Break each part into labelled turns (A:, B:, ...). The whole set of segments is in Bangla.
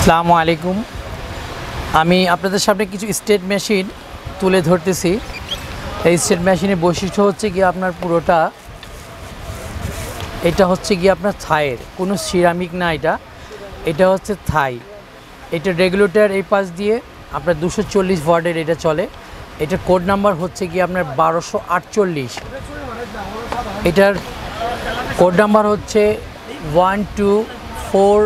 A: আসসালামু আলাইকুম। আমি আপনাদের সামনে কিছু স্টেট মেশিন তুলে ধরতেছি। এই স্টেট মেশিনের বৈশিষ্ট্য হচ্ছে কি আপনার পুরোটা, এটা হচ্ছে কি আপনার থাইয়ের, কোনো সিরামিক না এটা। এটা হচ্ছে থাই। এটা রেগুলেটর এই পাশ দিয়ে আপনার দুশো চল্লিশ ওয়ার্ডের এটা চলে। এটার কোড নাম্বার হচ্ছে কি আপনার বারোশো আটচল্লিশ। এটার কোড নাম্বার হচ্ছে ওয়ান টু ফোর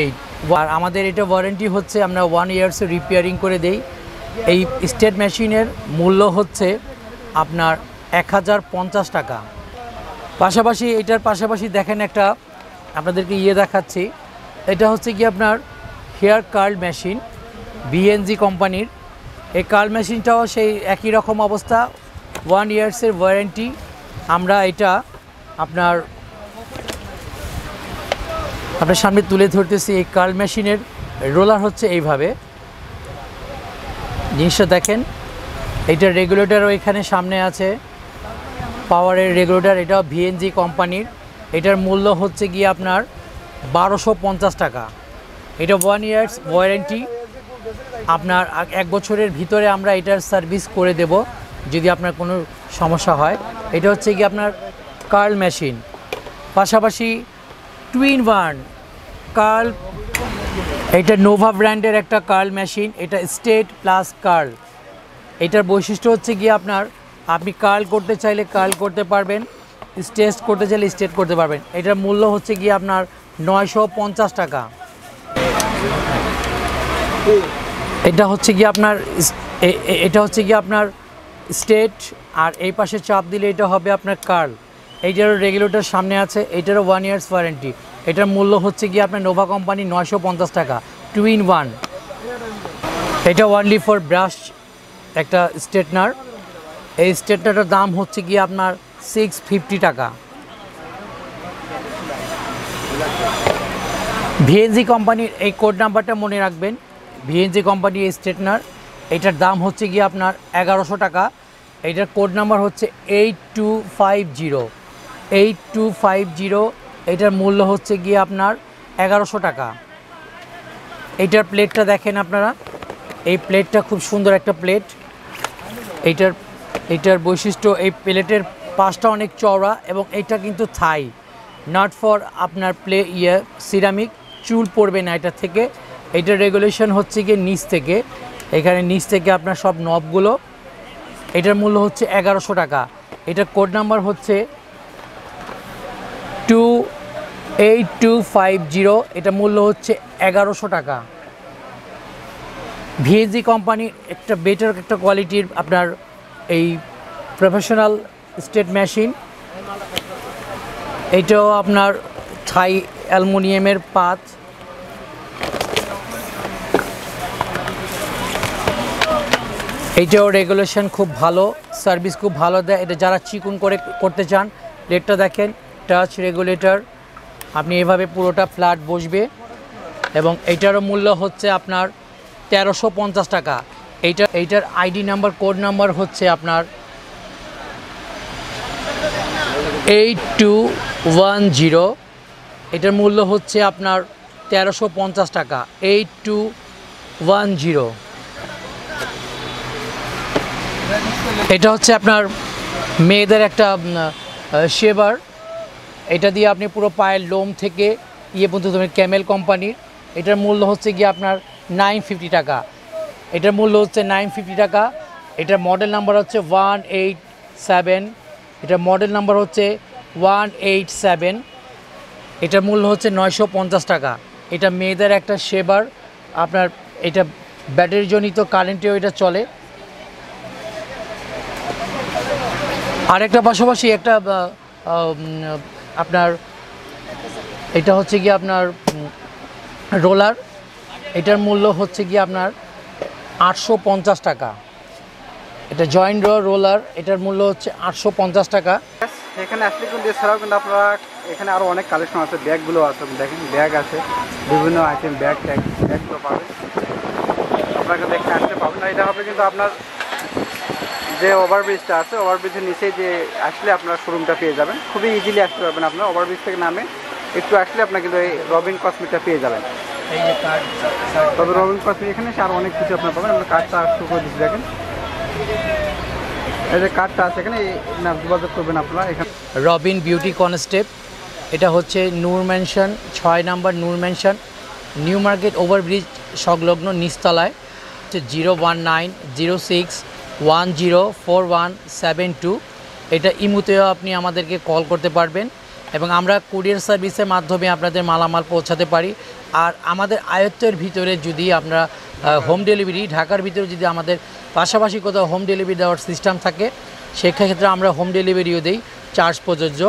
A: এইট। আর আমাদের এটা ওয়ারেন্টি হচ্ছে, আমরা ওয়ান ইয়ার্সে রিপেয়ারিং করে দেই। এই স্টেট মেশিনের মূল্য হচ্ছে আপনার এক হাজার পঞ্চাশ টাকা। পাশাপাশি এটার পাশাপাশি দেখেন একটা, আপনাদেরকে ইয়ে দেখাচ্ছি। এটা হচ্ছে কি আপনার হেয়ার কার্ল মেশিন বিএনজি কোম্পানির এই কার্ল মেশিনটাও সেই একই রকম অবস্থা ওয়ান ইয়ার্সের ওয়ারেন্টি আমরা এটা আপনার আপনার সামনে তুলে ধরতেছি এই কার্ল মেশিনের। রোলার হচ্ছে এইভাবে। জিনিসটা দেখেন, এটা রেগুলেটরও এখানে সামনে আছে। পাওয়ারের রেগুলেটর, এটা ভিএনজি কোম্পানির। এটার মূল্য হচ্ছে গিয়ে আপনার বারোশো টাকা। এটা ওয়ান ইয়ার্স ওয়ারেন্টি আপনার এক বছরের ভিতরে আমরা এটার সার্ভিস করে দেব, যদি আপনার কোনো সমস্যা হয়। এটা হচ্ছে কি আপনার কার্ল মেশিন। পাশাপাশি টুইন ওয়ান কার্ল এটা নোভা ব্র্যান্ডের একটা কার্ল মেশিন এটা স্টেট প্লাস কার্ল এটার বৈশিষ্ট্য হচ্ছে গিয়ে আপনার, আপনি কার্ল করতে চাইলে কার্ল করতে পারবেন স্টেট করতে চাইলে স্টেট করতে পারবেন। এটার মূল্য হচ্ছে গিয়ে আপনার নয়শো পঞ্চাশ টাকা। এটা হচ্ছে গিয়ে আপনার এটা হচ্ছে গিয়ে আপনার স্টেট আর এই পাশে চাপ দিলে এটা হবে আপনার কার্ল এইটারও রেগুলেটর সামনে আছে এটারও ওয়ান ইয়ার্স ওয়ারেন্টি এটার মূল্য হচ্ছে গিয়ে আপনার নোভা কোম্পানি নয়শো পঞ্চাশ টাকা টু ইন ওয়ান এটা ওয়ানলি ফর ব্রাশ একটা স্ট্রেটনার এই স্ট্রেটনারটার দাম হচ্ছে গিয়ে আপনার সিক্স ফিফটি টাকা। ভিএনজি কোম্পানির এই কোড নাম্বারটা মনে রাখবেন। ভিএনজি কোম্পানি এই স্ট্রেটনার এটার দাম হচ্ছে গিয়ে আপনার এগারোশো টাকা। এটার কোড নাম্বার হচ্ছে eight two five zero eight two five zero, এটার মূল্য হচ্ছে গিয়ে আপনার এগারোশো টাকা। এইটার প্লেটটা দেখেন আপনারা। এই প্লেটটা খুব সুন্দর একটা প্লেট। এইটার এইটার বৈশিষ্ট্য, এই প্লেটের পাশটা অনেক চওড়া এবং এটা কিন্তু থাই। নট ফর আপনার প্লে ইয়ে সিরামিক, চুল পড়বে না এটা থেকে। এটার রেগুলেশন হচ্ছে গিয়ে নিচ থেকে। এখানে নিচ থেকে আপনার সব নবগুলো এটার মূল্য হচ্ছে এগারোশো টাকা। এটার কোড নাম্বার হচ্ছে two eight two five zero এটা মূল্য হচ্ছে এগারোশো টাকা। ভিএজি কোম্পানির একটা বেটার একটা কোয়ালিটির আপনার এই প্রফেশনাল স্টেট মেশিন এইটাও আপনার থাই অ্যালুমিনিয়ামের পাত। এইটাও রেগুলেশন খুব ভালো সার্ভিস খুব ভালো দেয়। এটা যারা চিকুন করে করতে চান রেটটা দেখেন। টাচ রেগুলেটর আপনি এভাবে পুরোটা ফ্ল্যাট বসবে এবং এইটারও মূল্য হচ্ছে আপনার তেরোশো টাকা। এইটা, এইটার আইডি নাম্বার, কোড নাম্বার হচ্ছে আপনার এইট টু ওয়ান জিরো। এটার মূল্য হচ্ছে আপনার তেরোশো পঞ্চাশ টাকা, এইট টু ওয়ান জিরো। এটা হচ্ছে আপনার মেয়েদের একটা শেভার এটা দিয়ে আপনি পুরো পায়ের লোম থেকে ইয়ে পর্যন্ত ক্যামেল কোম্পানির, এটার মূল্য হচ্ছে গিয়ে আপনার নাইন ফিফটি টাকা। এটার মূল্য হচ্ছে নাইন ফিফটি টাকা। এটার মডেল নাম্বার হচ্ছে ওয়ান এইট সেভেন এটার মডেল নাম্বার হচ্ছে ওয়ান এইট সেভেন এটার মূল্য হচ্ছে নয়শো পঞ্চাশ টাকা। এটা মেয়েদের একটা সেবার আপনার এটা ব্যাটারিজনিত কারেন্টেও এটা চলে। আরেকটা পাশাপাশি একটা আপনার, এটা হচ্ছে কি আপনার রোলার। এটার মূল্য হচ্ছে কি আপনার আটশো পঞ্চাশ টাকা। এটা জয়েন্ট রোয়ার রোলার, এটার মূল্য হচ্ছে আটশো পঞ্চাশ টাকা।
B: এখানে আসলে কিন্তু এছাড়াও কিন্তু আপনারা এখানে আরও অনেক কালেকশন আছে, ব্যাগগুলো আছে, দেখেন, ব্যাগ আছে, বিভিন্ন আইটেম ব্যাগ ট্যাগ ব্যাগগুলো পাবেন। আপনাকে দেখতে আসতে পাবেন না। এটা হবে কিন্তু আপনার যে ওভারব্রিজটা আছে ওভারব্রিজের নিচে যে আসলে আপনার শোরুমটা পেয়ে যাবেন। খুবই ইজিলি আসতে পারবেন আপনার ওভারব্রিজ থেকে নামে। একটু আসলে আপনার কিন্তু এই রবিন কসমেটটা পেয়ে যাবেন। তবে রবিন কসমেটিক এখানে এসে আরও অনেক কিছু আপনার পাবেন। আমরা কার্ডটা শুরু করে দিচ্ছি দেখেন। এই যে কার্ডটা আছে এখানে যোগাযোগ করবেন আপনারা। এখানে
A: রবিন বিউটি কনস্টেপ এটা হচ্ছে নূর ম্যানশন ছয় number Noor mansion new market overbridge সংলগ্ন নিচতলায় হচ্ছে zero one nine zero six one zero four one seven two এটা ইমুতেও আপনি আমাদেরকে কল করতে পারবেন এবং আমরা কুরিয়ার সার্ভিসের মাধ্যমে আপনাদের মালামাল পৌঁছাতে পারি। আর আমাদের আয়ত্তের ভিতরে যদি আমরা হোম ডেলিভারি ঢাকার ভিতরে যদি আমাদের পাশাপাশি কোথাও হোম ডেলিভারি দেওয়ার সিস্টেম থাকে, সেক্ষেত্রে আমরা হোম ডেলিভারিও দিই চার্জ প্রযোজ্য।